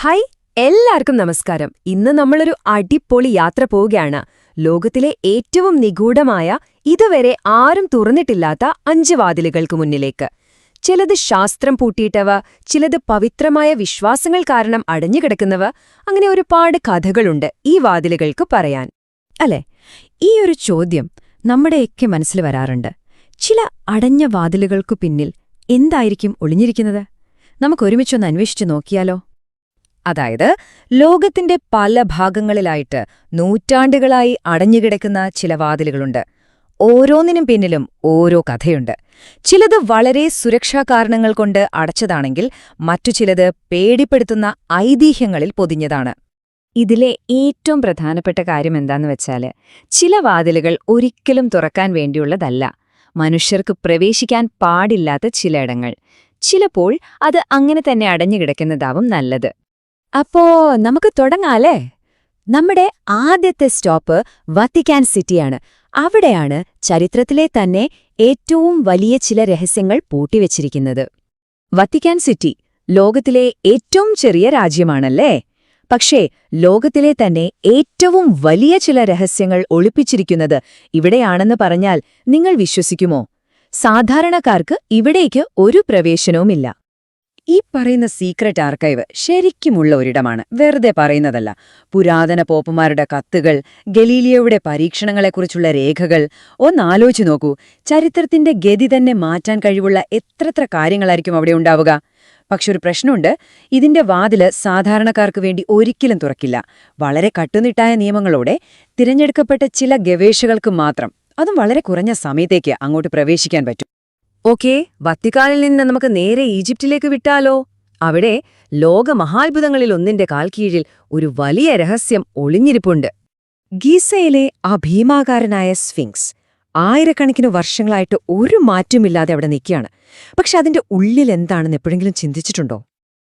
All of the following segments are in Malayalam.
ഹായ് എല്ലാവർക്കും നമസ്കാരം. ഇന്ന് നമ്മളൊരു അടിപൊളി യാത്ര പോവുകയാണ്. ലോകത്തിലെ ഏറ്റവും നിഗൂഢമായ ഇതുവരെ ആരും തുറന്നിട്ടില്ലാത്ത അഞ്ച് വാതിലുകൾക്ക് മുന്നിലേക്ക്. ചിലത് ശാസ്ത്രം പൂട്ടിയിട്ടവ ചിലത് പവിത്രമായ വിശ്വാസങ്ങൾ കാരണം അടഞ്ഞുകിടക്കുന്നവ അങ്ങനെ ഒരുപാട് കഥകളുണ്ട് ഈ വാതിലുകൾക്ക് പറയാൻ. അല്ലേ? ഈ ഒരു ചോദ്യം നമ്മുടെയൊക്കെ മനസ്സിൽ വരാറുണ്ട്. ചില അടഞ്ഞ വാതിലുകൾക്കു പിന്നിൽ എന്തായിരിക്കും ഒളിഞ്ഞിരിക്കുന്നത്? നമുക്കൊരുമിച്ചൊന്ന് അന്വേഷിച്ചു നോക്കിയാലോ? അതായത് ലോകത്തിന്റെ പല ഭാഗങ്ങളിലായിട്ട് നൂറ്റാണ്ടുകളായി അടഞ്ഞുകിടക്കുന്ന ചില വാതിലുകളുണ്ട്. ഓരോന്നിനും പിന്നിലും ഓരോ കഥയുണ്ട്. ചിലത് വളരെ സുരക്ഷാ കാരണങ്ങൾ കൊണ്ട് അടച്ചതാണെങ്കിൽ മറ്റു ചിലത് പേടിപ്പെടുത്തുന്ന ഐതിഹ്യങ്ങളിൽ പൊതിഞ്ഞതാണ്. ഇതിലെ ഏറ്റവും പ്രധാനപ്പെട്ട കാര്യം എന്താന്ന് വെച്ചാൽ ചില വാതിലുകൾ ഒരിക്കലും തുറക്കാൻ വേണ്ടിയുള്ളതല്ല. മനുഷ്യർക്ക് പ്രവേശിക്കാൻ പാടില്ലാത്ത ചിലയിടങ്ങൾ ചിലപ്പോൾ അത് അങ്ങനെ തന്നെ അടഞ്ഞുകിടക്കുന്നതാവും നല്ലത്. അപ്പോ നമുക്ക് തുടങ്ങാലേ നമ്മുടെ ആദ്യത്തെ സ്റ്റോപ്പ് വത്തിക്കാൻ സിറ്റിയാണ്. അവിടെയാണ് ചരിത്രത്തിലെ തന്നെ ഏറ്റവും വലിയ ചില രഹസ്യങ്ങൾ പൂട്ടിവെച്ചിരിക്കുന്നത്. വത്തിക്കാൻ സിറ്റി ലോകത്തിലെ ഏറ്റവും ചെറിയ രാജ്യമാണല്ലേ? പക്ഷേ ലോകത്തിലെ തന്നെ ഏറ്റവും വലിയ ചില രഹസ്യങ്ങൾ ഒളിപ്പിച്ചിരിക്കുന്നത് ഇവിടെയാണെന്ന് പറഞ്ഞാൽ നിങ്ങൾ വിശ്വസിക്കുമോ? സാധാരണക്കാർക്ക് ഇവിടേക്ക് ഒരു പ്രവേശനവുമില്ല. ഈ പറയുന്ന സീക്രട്ട് ആർക്കൈവ് ശരിക്കുമുള്ള ഒരിടമാണ്. വെറുതെ പറയുന്നതല്ല. പുരാതന പോപ്പുമാരുടെ കത്തുകൾ ഗലീലിയോയുടെ പരീക്ഷണങ്ങളെക്കുറിച്ചുള്ള രേഖകൾ ഒന്നാലോചിച്ചു നോക്കൂ. ചരിത്രത്തിന്റെ ഗതി തന്നെ മാറ്റാൻ കഴിവുള്ള എത്രത്ര കാര്യങ്ങളായിരിക്കും അവിടെ ഉണ്ടാവുക? പക്ഷെ ഒരു പ്രശ്നമുണ്ട്. ഇതിന്റെ വാതിൽ സാധാരണക്കാർക്ക് വേണ്ടി ഒരിക്കലും തുറക്കില്ല. വളരെ കട്ടുനിട്ടായ നിയമങ്ങളോടെ തിരഞ്ഞെടുക്കപ്പെട്ട ചില ഗവേഷകൾക്ക് മാത്രം. അതും വളരെ കുറഞ്ഞ സമയത്തേക്ക് അങ്ങോട്ട് പ്രവേശിക്കാൻ പറ്റും. ഓക്കേ വത്തിക്കാനിൽ നിന്ന് നമുക്ക് നേരെ ഈജിപ്തിലേക്ക് വിട്ടാലോ? അവിടെ ലോകമഹാത്ഭുതങ്ങളിലൊന്നിന്റെ കാൽക്കീഴിൽ ഒരു വലിയ രഹസ്യം ഒളിഞ്ഞിരിപ്പുണ്ട്. ഗീസയിലെ ആ ഭീമാകാരനായ സ്ഫിങ്സ് ആയിരക്കണക്കിന് വർഷങ്ങളായിട്ട് ഒരു മാറ്റമില്ലാതെ അവിടെ നിൽക്കുകയാണ്. പക്ഷെ അതിന്റെ ഉള്ളിൽ എന്താണെന്ന് എപ്പോഴെങ്കിലും ചിന്തിച്ചിട്ടുണ്ടോ?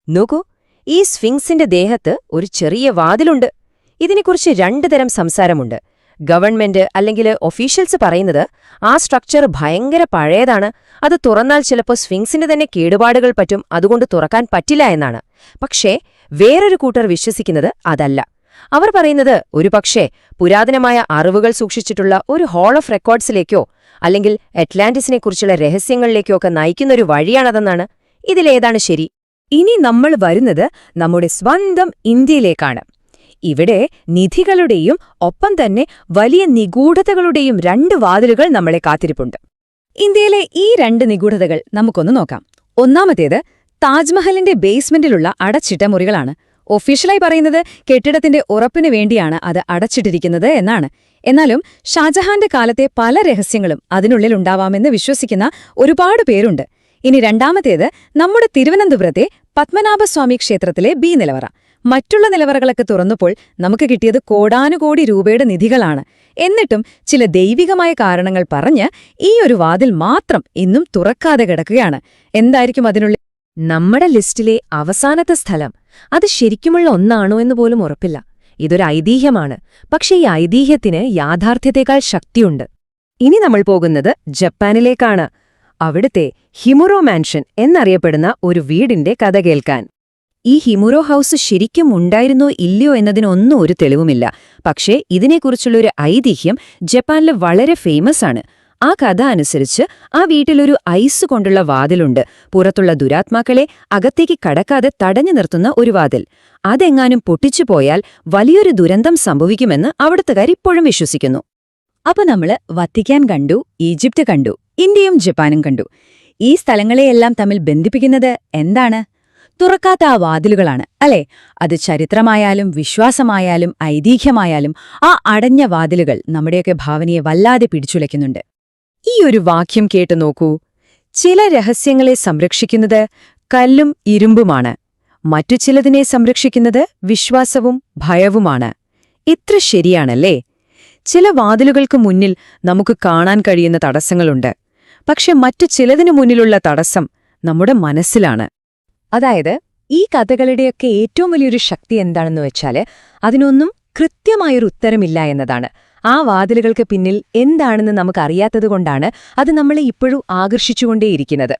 നോക്കൂ ഈ സ്ഫിങ്സിന്റെ ദേഹത്ത് ഒരു ചെറിയ വാതിലുണ്ട്. ഇതിനെക്കുറിച്ച് രണ്ടു തരം സംസാരമുണ്ട്. ഗവൺമെന്റ് അല്ലെങ്കിൽ ഒഫീഷ്യൽസ് പറയുന്നത് ആ സ്ട്രക്ചർ ഭയങ്കര പഴയതാണ്. അത് തുറന്നാൽ ചിലപ്പോൾ സ്വിങ്സിന്റെ തന്നെ കേടുപാടുകൾ പറ്റും. അതുകൊണ്ട് തുറക്കാൻ പറ്റില്ല എന്നാണ്. പക്ഷേ വേറൊരു കൂട്ടർ വിശ്വസിക്കുന്നത് അതല്ല. അവർ പറയുന്നത് ഒരുപക്ഷേ പുരാതനമായ അറിവുകൾ സൂക്ഷിച്ചിട്ടുള്ള ഒരു ഹാൾ ഓഫ് റെക്കോർഡ്സിലേക്കോ അല്ലെങ്കിൽ അറ്റ്ലാന്റിസിനെക്കുറിച്ചുള്ള രഹസ്യങ്ങളിലേക്കോ ഒക്കെ നയിക്കുന്നൊരു വഴിയാണതെന്നാണ്. ഇതിലേതാണ് ശരി. ഇനി നമ്മൾ വരുന്നത് നമ്മുടെ സ്വന്തം ഇന്ത്യയിലേക്കാണ്. ഇവിടെ നിധികളുടെയും ഒപ്പം തന്നെ വലിയ നിഗൂഢതകളുടെയും രണ്ട് വാതിലുകൾ നമ്മളെ കാത്തിരിപ്പുണ്ട്. ഇന്ത്യയിലെ ഈ രണ്ട് നിഗൂഢതകൾ നമുക്കൊന്ന് നോക്കാം. ഒന്നാമത്തേത് താജ്മഹലിന്റെ ബേസ്മെന്റിലുള്ള അടച്ചിട്ട മുറികളാണ്. ഒഫീഷ്യലായി പറയുന്നത് കെട്ടിടത്തിന്റെ ഉറപ്പിനു വേണ്ടിയാണ് അത് അടച്ചിട്ടിരിക്കുന്നത് എന്നാണ്. എന്നാലും ഷാജഹാന്റെ കാലത്തെ പല രഹസ്യങ്ങളും അതിനുള്ളിൽ ഉണ്ടാവാമെന്ന് വിശ്വസിക്കുന്ന ഒരുപാട് പേരുണ്ട്. ഇനി രണ്ടാമത്തേത് നമ്മുടെ തിരുവനന്തപുരത്തെ പത്മനാഭസ്വാമി ക്ഷേത്രത്തിലെ ബി നിലവറ. മറ്റുള്ള നിലവറകളൊക്കെ തുറന്നപ്പോൾ നമുക്ക് കിട്ടിയത് കോടാനുകോടി രൂപയുടെ നിധികളാണ്. എന്നിട്ടും ചില ദൈവികമായ കാരണങ്ങൾ പറഞ്ഞ് ഈ ഒരു വാതിൽ മാത്രം ഇന്നും തുറക്കാതെ കിടക്കുകയാണ്. എന്തായിരിക്കും അതിനുള്ള നമ്മുടെ ലിസ്റ്റിലെ അവസാനത്തെ സ്ഥലം. അത് ശരിക്കുമുള്ള ഒന്നാണോ എന്ന് പോലും ഉറപ്പില്ല. ഇതൊരു ഐതിഹ്യമാണ്. പക്ഷേ ഈ ഐതിഹ്യത്തിന് യാഥാർത്ഥ്യത്തേക്കാൾ ശക്തിയുണ്ട്. ഇനി നമ്മൾ പോകുന്നത് ജപ്പാനിലേക്കാണ്. അവിടുത്തെ ഹിമുറോ മാൻഷൻ എന്നറിയപ്പെടുന്ന ഒരു വീടിന്റെ കഥ കേൾക്കാൻ. ഈ ഹിമുറോ ഹൗസ് ശരിക്കും ഉണ്ടായിരുന്നോ ഇല്ലയോ എന്നതിനൊന്നും ഒരു തെളിവുമില്ല. പക്ഷേ ഇതിനെക്കുറിച്ചുള്ള ഒരു ഐതിഹ്യം ജപ്പാനിൽ വളരെ ഫേമസ് ആണ്. ആ കഥ അനുസരിച്ച് ആ വീട്ടിലൊരു ഐസ് കൊണ്ടുള്ള വാതിലുണ്ട്. പുറത്തുള്ള ദുരാത്മാക്കളെ അകത്തേക്ക് കടക്കാതെ തടഞ്ഞു നിർത്തുന്ന ഒരു വാതിൽ. അതെങ്ങാനും പൊട്ടിച്ചു പോയാൽ വലിയൊരു ദുരന്തം സംഭവിക്കുമെന്ന് അവിടുത്തുകാർ ഇപ്പോഴും വിശ്വസിക്കുന്നു. അപ്പൊ നമ്മൾ വത്തിക്കാൻ കണ്ടു ഈജിപ്ത് കണ്ടു ഇന്ത്യയും ജപ്പാനും കണ്ടു. ഈ സ്ഥലങ്ങളെയെല്ലാം തമ്മിൽ ബന്ധിപ്പിക്കുന്നത് എന്താണ്? തുറക്കാത്ത ആ വാതിലുകളാണ് അല്ലേ? അത് ചരിത്രമായാലും വിശ്വാസമായാലും ഐതിഹ്യമായാലും ആ അടഞ്ഞ വാതിലുകൾ നമ്മുടെയൊക്കെ ഭാവനയെ വല്ലാതെ പിടിച്ചുലയ്ക്കുന്നുണ്ട്. ഈ ഒരു വാക്യം കേട്ടു നോക്കൂ. ചില രഹസ്യങ്ങളെ സംരക്ഷിക്കുന്നത് കല്ലും ഇരുമ്പുമാണ്. മറ്റു ചിലതിനെ സംരക്ഷിക്കുന്നത് വിശ്വാസവും ഭയവുമാണ്. ഇത്ര ശരിയാണല്ലേ? ചില വാതിലുകൾക്ക് മുന്നിൽ നമുക്ക് കാണാൻ കഴിയുന്ന തടസ്സങ്ങളുണ്ട്. പക്ഷെ മറ്റു ചിലതിനു മുന്നിലുള്ള തടസ്സം നമ്മുടെ മനസ്സിലാണ്. അതായത് ഈ കഥകളുടെയൊക്കെ ഏറ്റവും വലിയൊരു ശക്തി എന്താണെന്ന് വെച്ചാൽ അതിനൊന്നും കൃത്യമായൊരു ഉത്തരമില്ല എന്നതാണ്. ആ വാതിലുകൾക്ക് പിന്നിൽ എന്താണെന്ന് നമുക്കറിയാത്തതുകൊണ്ടാണ് അത് നമ്മളെ ഇപ്പോഴും ആകർഷിച്ചുകൊണ്ടേയിരിക്കുന്നത്.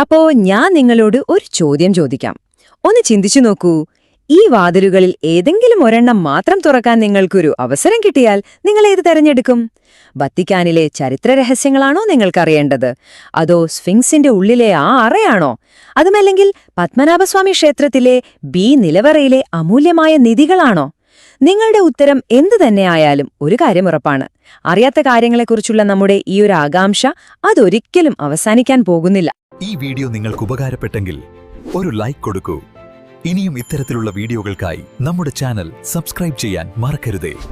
അപ്പോ ഞാൻ നിങ്ങളോട് ഒരു ചോദ്യം ചോദിക്കാം. ഒന്ന് ചിന്തിച്ചു നോക്കൂ. ഈ വാതിലുകളിൽ ഏതെങ്കിലും ഒരെണ്ണം മാത്രം തുറക്കാൻ നിങ്ങൾക്കൊരു അവസരം കിട്ടിയാൽ നിങ്ങൾ ഏത് തെരഞ്ഞെടുക്കും? വത്തിക്കാനിലെ ചരിത്ര രഹസ്യങ്ങളാണോ നിങ്ങൾക്കറിയേണ്ടത്? അതോ സ്ഫിങ്സിന്റെ ഉള്ളിലെ ആ അറയാണോ? അതുമല്ലെങ്കിൽ പത്മനാഭസ്വാമി ക്ഷേത്രത്തിലെ ബി നിലവറയിലെ അമൂല്യമായ നിധികളാണോ? നിങ്ങളുടെ ഉത്തരം എന്തു തന്നെയായാലും ഒരു കാര്യം ഉറപ്പാണ്. അറിയാത്ത കാര്യങ്ങളെക്കുറിച്ചുള്ള നമ്മുടെ ഈ ഒരു ആകാംക്ഷ അതൊരിക്കലും അവസാനിക്കാൻ പോകുന്നില്ല. ഈ വീഡിയോ നിങ്ങൾക്ക് ഉപകാരപ്പെട്ടെങ്കിൽ ഒരു ലൈക്ക് കൊടുക്കൂ. ഇനിയും ഇത്തരത്തിലുള്ള വീഡിയോകൾക്കായി നമ്മുടെ ചാനൽ സബ്സ്ക്രൈബ് ചെയ്യാൻ മറക്കരുതേ.